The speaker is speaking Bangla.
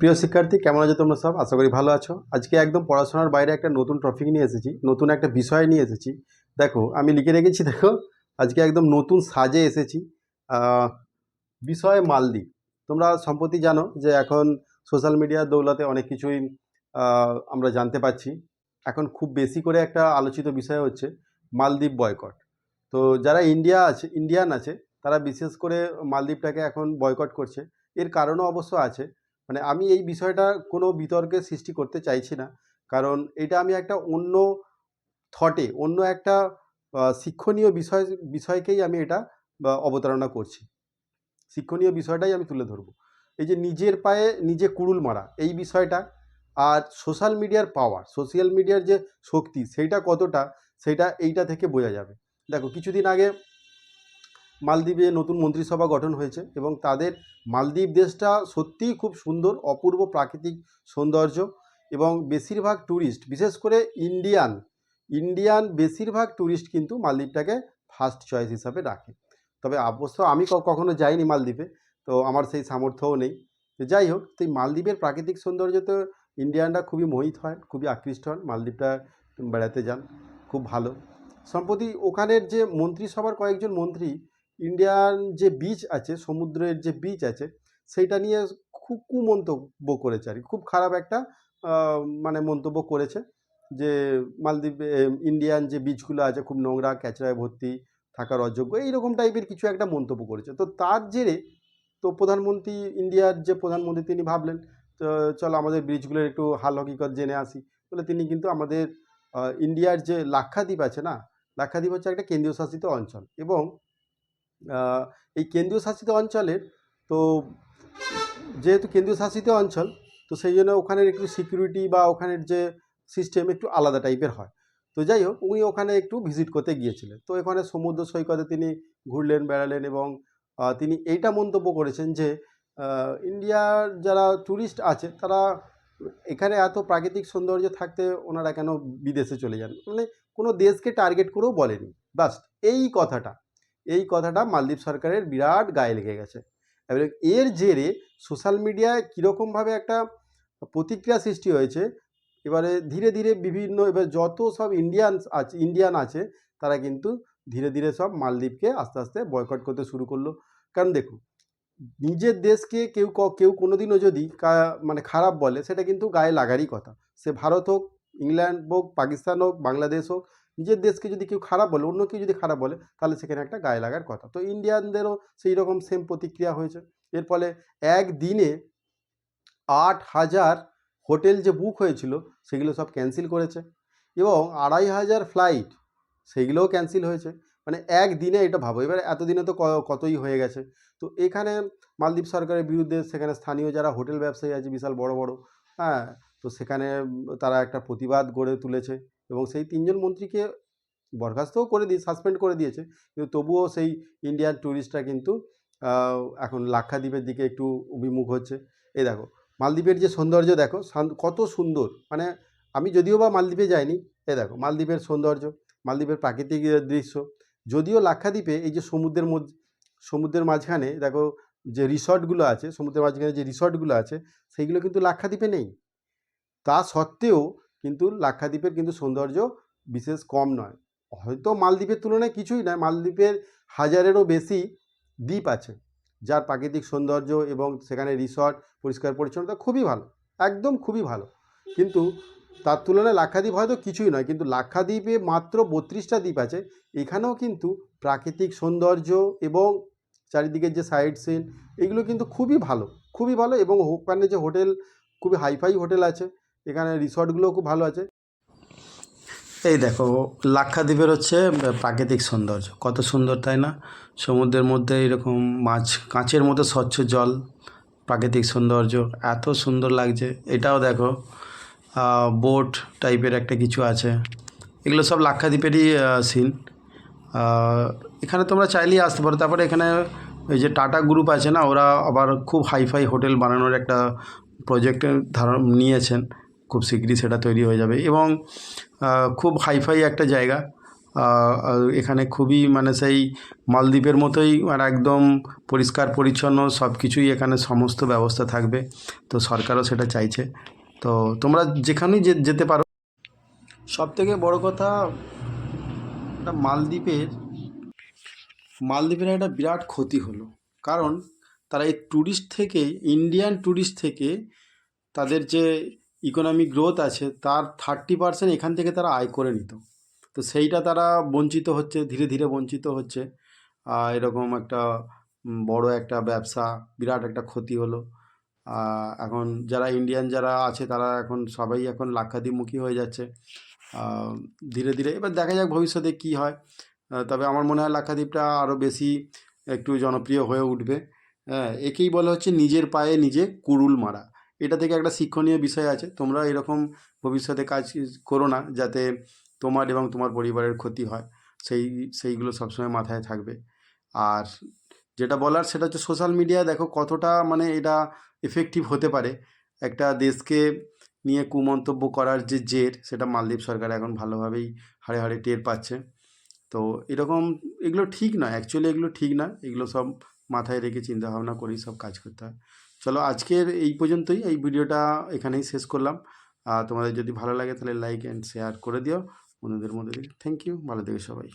প্রিয় শিক্ষার্থী, কেমন আছো তোমরা সব? আশা করি ভালো আছো। আজকে একদম পড়াশোনার বাইরে একটা নতুন টপিক নিয়ে এসেছি, নতুন একটা বিষয় নিয়ে এসেছি। দেখো, আমি লিখে রেখেছি, দেখো, আজকে একদম নতুন সাজে এসেছি। বিষয় মালদ্বীপ। তোমরা সম্প্রতি জানো যে এখন সোশ্যাল মিডিয়ার দৌলতে অনেক কিছুই আমরা জানতে পাচ্ছি এখন খুব বেশি করে একটা আলোচিত বিষয় হচ্ছে মালদ্বীপ বয়কট তো যারা ইন্ডিয়া আছে ইন্ডিয়ান আছে, তারা বিশেষ করে মালদ্বীপটাকে এখন বয়কট করছে। এর কারণও অবশ্য আছে। মানে আমি এই বিষয়টা কোনো বিতর্কের সৃষ্টি করতে চাইছি না। কারণ এটা আমি একটা অন্য থটে অন্য একটা শিক্ষণীয় বিষয়, বিষয়কেই আমি এটা অবতারণা করছি। শিক্ষণীয় বিষয়টাই আমি তুলে ধরবো। এই যে নিজের পায়ে নিজে কুড়ুল মারা, এই বিষয়টা আর সোশ্যাল মিডিয়ার পাওয়ার সোশ্যাল মিডিয়ার যে শক্তি, সেইটা কতটা সেটা এইটা থেকে বোঝা যাবে। দেখো, কিছুদিন আগে মালদ্বীপে নতুন মন্ত্রিসভা গঠন হয়েছে এবং তাদের মালদ্বীপ দেশটা সত্যিই খুব সুন্দর, অপূর্ব প্রাকৃতিক সৌন্দর্য এবং বেশিরভাগ ট্যুরিস্ট বিশেষ করে ইন্ডিয়ান ইন্ডিয়ান বেশিরভাগ ট্যুরিস্ট কিন্তু মালদ্বীপটাকে ফার্স্ট চয়েস হিসাবে রাখে। তবে অবশ্য আমি কখনো যাইনি মালদ্বীপে, তো আমার সেই সামর্থ্যও নেই। তো যাই হোক, তো এই মালদ্বীপের প্রাকৃতিক সৌন্দর্য তো ইন্ডিয়ানরা খুবই মোহিত হয়, খুবই আকৃষ্ট হন। মালদ্বীপটা বেড়াতে যান, খুব ভালো। সম্প্রতি ওখানের যে মন্ত্রিসভার কয়েকজন মন্ত্রী ইন্ডিয়ান যে বিচ আছে, সমুদ্রের যে বিচ আছে, সেইটা নিয়ে খুব কুমন্তব্য করেছে আর। খুব খারাপ একটা মানে মন্তব্য করেছে যে মালদ্বীপে ইন্ডিয়ান যে বিচগুলো আছে, খুব নোংরা ক্যাচড়ায় ভর্তি, থাকার অযোগ্য, এইরকম টাইপের কিছু একটা মন্তব্য করেছে তো তার জেরে তো প্রধানমন্ত্রী ইন্ডিয়ার যে প্রধানমন্ত্রী তিনি ভাবলেন, তো চলো আমাদের ব্রিজগুলোর একটু হাল হকিকত জেনে আসি বলে তিনি কিন্তু আমাদের ইন্ডিয়ার যে লাক্ষাদ্বীপ আছে না, লাক্ষাদ্বীপ হচ্ছে একটা কেন্দ্রীয় শাসিত অঞ্চল এবং এই কেন্দ্রীয় শাসিত অঞ্চলের, তো যেহেতু কেন্দ্রীয় শাসিত অঞ্চল, তো সেই জন্য ওখানের একটু সিকিউরিটি বা ওখানের যে সিস্টেম একটু আলাদা টাইপের হয়। তো যাই হোক, উনি ওখানে একটু ভিজিট করতে গিয়েছিলেন। তো এখানে সমুদ্র সৈকতে তিনি ঘুরলেন, বেড়ালেন এবং তিনি এইটা মন্তব্য করেছেন যে ইন্ডিয়ার যারা ট্যুরিস্ট আছে, তারা এখানে এত প্রাকৃতিক সৌন্দর্য থাকতে ওনারা কেন বিদেশে চলে যান? মানে কোনো দেশকে টার্গেট করেও বলেনি। বাস এই কথাটা। এই কথাটা মালদ্বীপ সরকারের বিরাট গায়ে লেগে গেছে। এবং এর জেরে সোশ্যাল মিডিয়ায় কীরকমভাবে একটা প্রতিক্রিয়া সৃষ্টি হয়েছে, এবারে ধীরে ধীরে বিভিন্ন, এবার যত সব ইন্ডিয়ানস আছে ইন্ডিয়ান আছে, তারা কিন্তু ধীরে ধীরে সব মালদ্বীপকে আস্তে আস্তে বয়কট করতে শুরু করল। কারণ দেখুন, নিজের দেশকে কেউ কেউ কোনোদিনও যদি মানে খারাপ বলে, সেটা কিন্তু গায়ে লাগারই কথা। সে ভারত হোক ইংল্যান্ড হোক পাকিস্তান হোক বাংলাদেশ হোক নিজের দেশকে যদি কেউ খারাপ বলে, অন্য কেউ যদি খারাপ বলে, তাহলে সেখানে একটা গায়ে লাগার কথা। তো ইন্ডিয়ানদেরও সেই রকম সেম প্রতিক্রিয়া হয়েছে। এর ফলে একদিনে আট হাজার হোটেল যে বুক হয়েছিল, সেগুলো সব ক্যান্সেল করেছে এবং আড়াই হাজার ফ্লাইট সেগুলোও ক্যান্সেল হয়েছে। মানে একদিনে এটা ভাবো। এবার এতদিনে তো কতই হয়ে গেছে? তো এখানে মালদ্বীপ সরকারের বিরুদ্ধে সেখানে স্থানীয় যারা হোটেল ব্যবসায়ী আছে, বিশাল বড় বড় হ্যাঁ তো সেখানে তারা একটা প্রতিবাদ গড়ে তুলেছে। এবং সেই তিনজন মন্ত্রীকে বরখাস্তও করে দিয়ে সাসপেন্ড করে দিয়েছে। কিন্তু তবুও সেই ইন্ডিয়ান ট্যুরিস্টরা কিন্তু এখন লাক্ষাদ্বীপের দিকে একটু অভিমুখ হচ্ছে। এই দেখো, মালদ্বীপের যে সৌন্দর্য দেখো কত সুন্দর। মানে আমি যদিও বা মালদ্বীপে যাইনি এ দেখো, মালদ্বীপের সৌন্দর্য, মালদ্বীপের প্রাকৃতিক দৃশ্য। যদিও লাক্ষাদ্বীপে এই যে সমুদ্রের সমুদ্রের মাঝখানে দেখো, যে রিসর্টগুলো আছে, সমুদ্রের মাঝখানে যে রিসর্টগুলো আছে, সেইগুলো কিন্তু লাক্ষাদ্বীপে নেই। তা সত্ত্বেও কিন্তু লাক্ষাদ্বীপের কিন্তু সৌন্দর্য বিশেষ কম নয়। হয়তো মালদ্বীপের তুলনায় কিছুই নয়, মালদ্বীপের হাজারেরও বেশি দ্বীপ আছে, যার প্রাকৃতিক সৌন্দর্য এবং সেখানে রিসর্ট পরিষ্কার পরিচ্ছন্নতা খুবই ভালো, একদম খুবই ভালো। কিন্তু তার তুলনায় লাক্ষাদ্বীপ হয়তো কিছুই নয়, কিন্তু লাক্ষাদ্বীপে মাত্র বত্রিশটা দ্বীপ আছে, এখানেও কিন্তু প্রাকৃতিক সৌন্দর্য এবং চারিদিকের যে সাইড সিন এগুলো কিন্তু খুবই ভালো খুবই ভালো এবং ওখানে যে হোটেল, খুবই হাইফাই হোটেল আছে এখানে রিসর্টগুলোও খুব ভালো আছে। এই দেখো, লাক্ষাদ্বীপের হচ্ছে প্রাকৃতিক সৌন্দর্য। কত সুন্দর, তাই না? সমুদ্রের মধ্যে এরকম মাছ, কাঁচের মতো স্বচ্ছ জল, প্রাকৃতিক সৌন্দর্য, এত সুন্দর লাগছে। এটাও দেখো বোট টাইপের একটা কিছু আছে। এগুলো সব লাক্ষাদ্বীপেরই সিন এখানে তোমরা চাইলেই আসতে পারো। তারপরে এখানে ওই যে টাটা গ্রুপ আছে না, ওরা আবার খুব হাইফাই হোটেল বানানোর একটা প্রজেক্টের ধারণ, নিয়েছেন। খুব শীঘ্রই সেটা তৈরি হয়ে যাবে এবং খুব হাইফাই একটা জায়গা। এখানে খুবই মানে সেই মালদ্বীপের মতোই আর একদম পরিষ্কার পরিচ্ছন্ন সব কিছুই এখানে সমস্ত ব্যবস্থা থাকবে। তো সরকারও সেটা চাইছে। তো তোমরা যেখানেই যে- যেতে পারো। সব থেকে বড় কথা মালদ্বীপের মালদ্বীপের একটা বিরাট ক্ষতি হলো। কারণ তারা এই ট্যুরিস্ট থেকে, ইন্ডিয়ান ট্যুরিস্ট থেকে তাদের যে ইকোনমিক গ্রোথ আছে, তার থার্টি পার্সেন্ট এখান থেকে তারা আয় করে নিত। তো সেইটা তারা বঞ্চিত হচ্ছে, ধীরে ধীরে বঞ্চিত হচ্ছে। এরকম একটা বড় একটা ব্যবসা, বিরাট একটা ক্ষতি হলো। এখন যারা ইন্ডিয়ান যারা আছে, তারা এখন সবাই এখন লাক্ষাদ্বীপমুখী হয়ে যাচ্ছে। ধীরে ধীরে, এবার দেখা যাক ভবিষ্যতে কি হয়। তবে আমার মনে হয় লাক্ষাদ্বীপটা আরও বেশি একটু জনপ্রিয় হয়ে উঠবে। হ্যাঁ একেই বলা হচ্ছে নিজের পায়ে নিজে কুড়ুল মারা। এটা থেকে একটা শিক্ষণীয় বিষয় আছে। তোমরা এরকম ভবিষ্যতে কাজ করো না যাতে তোমার এবং তোমার পরিবারের ক্ষতি হয়। সেই, সেইগুলো সবসময় মাথায় থাকবে। আর যেটা বলার সেটা হচ্ছে সোশ্যাল মিডিয়া দেখো কতটা মানে এটা এফেক্টিভ হতে পারে। একটা দেশকে নিয়ে কুমন্তব্য করার যে জের সেটা মালদ্বীপ সরকার এখন ভালোভাবেই হাড়ে হাড়ে টের পাচ্ছে। তো এরকম এগুলো ঠিক নয়। অ্যাকচুয়ালি এগুলো ঠিক না এগুলো সব মাথায় রেখে চিন্তা ভাবনা করেই সব কাজ করতে হয়। চলো আজকের এই পর্যন্তই। এই ভিডিওটা এখানেই শেষ করলাম। তোমাদের যদি ভালো লাগে তাহলে লাইক অ্যান্ড শেয়ার করে দিও। বন্ধুদের মধ্যে থ্যাংক ইউ ভালো থেকে সবাই।